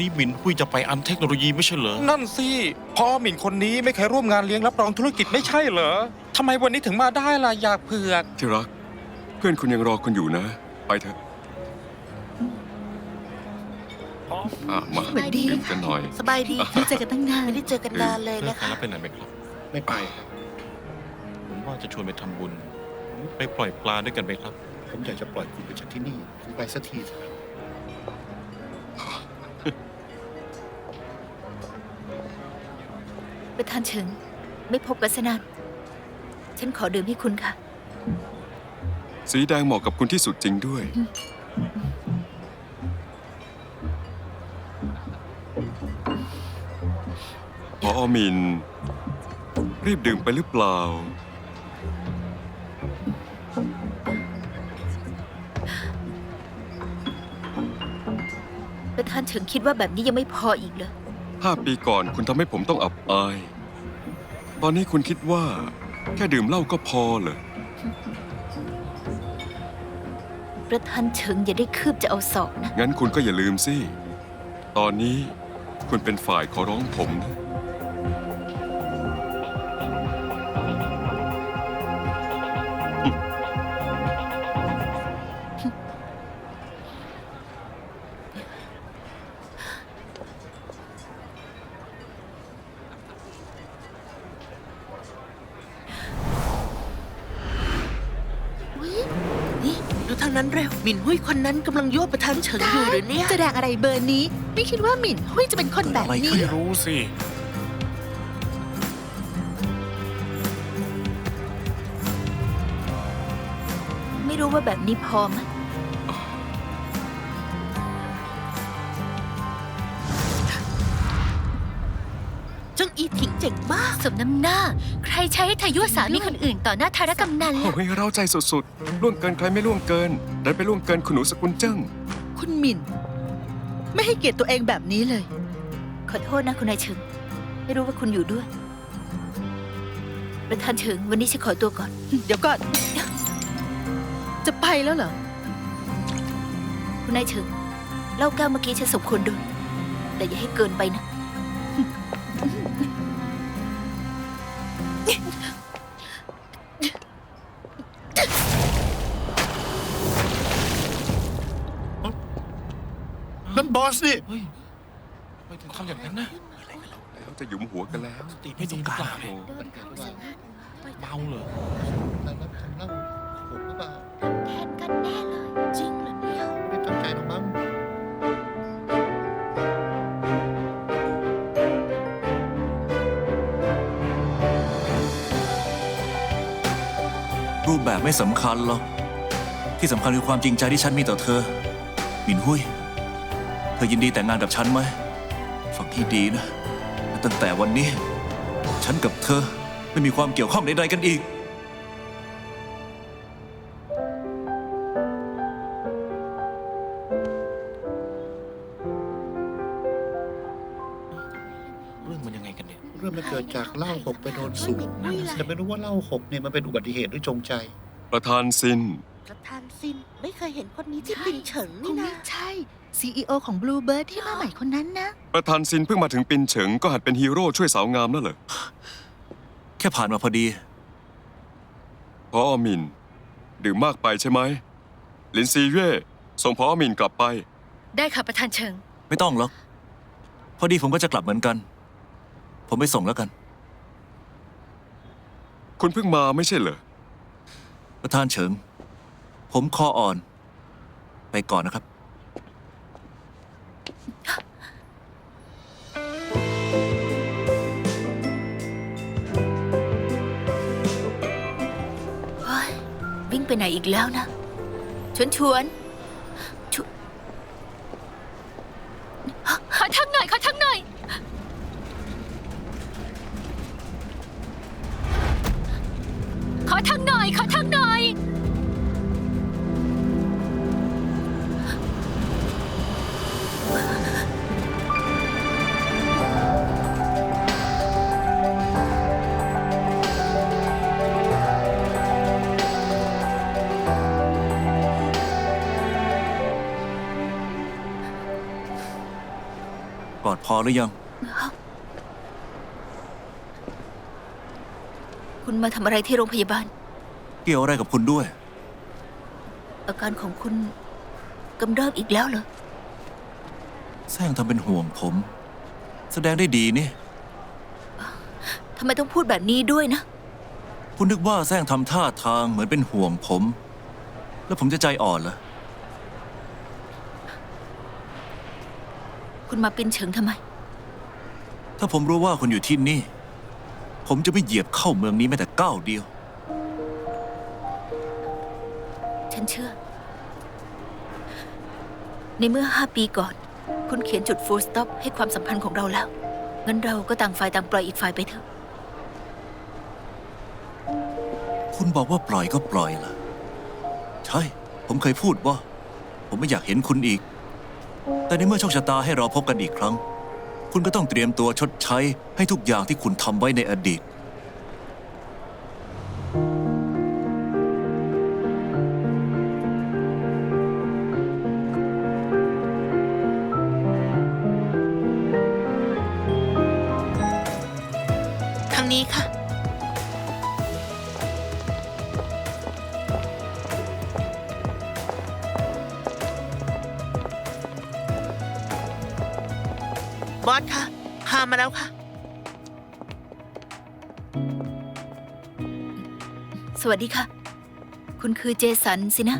นี้หมินหุยจะไปอันเทคโนโลยีไม่ใช่เหรอ นั่นสิพ่อหมิ่นคนนี้ไม่เคยร่วมงานเลี้ยงรับรองธุรกิจไม่ใช่เหรอทำไมวันนี้ถึงมาได้ล่ะอยากเผือก ที่รัก เพื่อนคุณยังรอคุณอยู่นะ ไปเถอะอะมาสวัสดีดื่มกันหน่อยสบายดีไม่เจอกันตั้งนานไม่ได้เจอกันนานเลยเลินะกงานคะแล้วไปไหนไหมครับ ไม่ไปครับผมว่าจะชวนไปทำบุญ ไปปล่อยปลาด้วยกันไหมครับ ผมอยากจะปล่อยคุณไปจากที่นี่คุณไปสักทีเถอะ ประธานเฉิง ไม่พบกันสนานฉันขอดื่มให้คุณค่ะ สีแดงเหมาะกับคุณที่สุดจริงด้วย พออมิน รีบดื่มไปหรือเปล่า ประธานเฉิงคิดว่าแบบนี้ยังไม่พออีกเหรอ ห้าปีก่อนคุณทำให้ผมต้องอับอาย ตอนนี้คุณคิดว่า แค่ดื่มเหล้าก็พอเหรอ ประธานเฉิงอย่าได้คืบจะเอาศอกนะ งั้นคุณก็อย่าลืมสิ ตอนนี้คุณเป็นฝ่ายขอร้องผมนะ นั้นเร็วหมินหุ้ยคนนั้นกำลังยั่วประธานเฉิงอยู่หรือเนี่ยแสดงอะไรเบอร์นี้ ไม่คิดว่าหมิ่นหุ้ยจะเป็นคนแบบอะไรนี้ ไม่รู้สิ ไม่รู้ว่าแบบนี้พอไหมจังอีถิง เจ๋งมาก สมน้ำหน้า ใครใช้ให้เธอยั่วสามีคนอื่นต่อหน้าทารกำนันล่ะ โอ้ยเราใจสุดๆล่วงเกินใครไม่ล่วงเกินดันไปล่วงเกินคุณหนูสกุลเจิ้งคุณหมินไม่ให้เกียรติตัวเองแบบนี้เลย ขอโทษนะคุณนายเฉิง ไม่รู้ว่าคุณอยู่ด้วย ประธานเฉิงวันนี้ฉันขอตัวก่อน เดี๋ยวก่อน จะไปแล้วเหรอ คุณนายเฉิงเหล้าแก้วเมื่อกี้ฉันสมควรโดนแต่อย่าให้เกินไปนะ นั่นบอสนี่ เฮ้ยไม่ถึงทำอย่างนั้นนะแล้วจะหยุมหัวกันแล้ว สติไม่ดีหรือเปล่าโอ้เมาเหรอนั่นนั่นทำเหล่าหกหรือเปล่าแทนกันแน่เลย จริงเหรอเนี่ยไม่ได้ตั้งใจหรอกมั้งรูปแบบไม่สำคัญหรอก ที่สำคัญคือความจริงใจที่ฉันมีต่อเธอ หมินหุย เธอยินดีแต่งงานกับฉันไหมฟังที่ดีนะและตั้งแต่วันนี้ ฉันกับเธอไม่มีความเกี่ยวข้องใดๆกันอีก เรื่องมันยังไงกันเนี่ยเรื่องมันเกิดจากเหล้าหกไปโดนสูบแต่ไม่รู้ว่าเหล้าหกเนี่ยมันเป็นอุบัติเหตุหรือจงใจ ประธานซิน ประธานซินไม่เคยเห็นคนนี้ที่ปินเฉิงคนี่งนะไม่ใช่ CEO ของ Bluebird ที่มาใหม่คนนั้นนะ ประธานซินเพิ่งมาถึงปินเฉิงก็หัดเป็นฮีโร่ช่วยสาวงามแล้วเหรอแค่ผ่านมาพอดี พออมินดื่มมากไปใช่ไหมลินซีเย่ส่งพออมินกลับไป ได้ค่ะประธานเฉิง ไม่ต้องหรอก พอดีผมก็จะกลับเหมือนกัน ผมไปส่งแล้วกัน คุณเพิ่งมาไม่ใช่เหรอ ประธานเฉิง ผมคออ่อน ไปก่อนนะครับิ้งไปไหนอีกแล้วนะ ชวนชวนชวนขอทั้งหน่อยขอทั้งหน่อย ขอทั้งหน่อยขอทั้งหน่อย ลอดพอหรือยัง คุณมาทำอะไรที่โรงพยาบาล เกี่ยวอะไรกับคุณด้วย อาการของคุณกำเริบอีกแล้วเหรอ แซงทำเป็นห่วงผม แสดงได้ดีนี่ ทำไมต้องพูดแบบนี้ด้วยนะ คุณนึกว่าแซงทำท่าทางเหมือนเป็นห่วงผม แล้วผมจะใจอ่อนเหรอ คุณมาปินเฉิงทำไม ถ้าผมรู้ว่าคุณอยู่ที่นี่ ผมจะไม่เหยียบเข้าเมืองนี้แม้แต่ก้าวเดียว ฉันเชื่อ ในเมื่อห้าปีก่อน คุณเขียนจุด full stop ให้ความสัมพันธ์ของเราแล้ว งั้นเราก็ต่างฝ่ายต่างปล่อยอีกฝ่ายไปเถอะ คุณบอกว่าปล่อยก็ปล่อยล่ะ ใช่ ผมเคยพูดว่า ผมไม่อยากเห็นคุณอีก แต่ในเมื่อโชคชะตาให้เราพบกันอีกครั้ง คุณก็ต้องเตรียมตัวชดใช้ให้ทุกอย่างที่คุณทำไว้ในอดีต ทางนี้ค่ะ บอสคะพามาแล้วค่ะ สวัสดีค่ะ คุณคือเจสันสินะ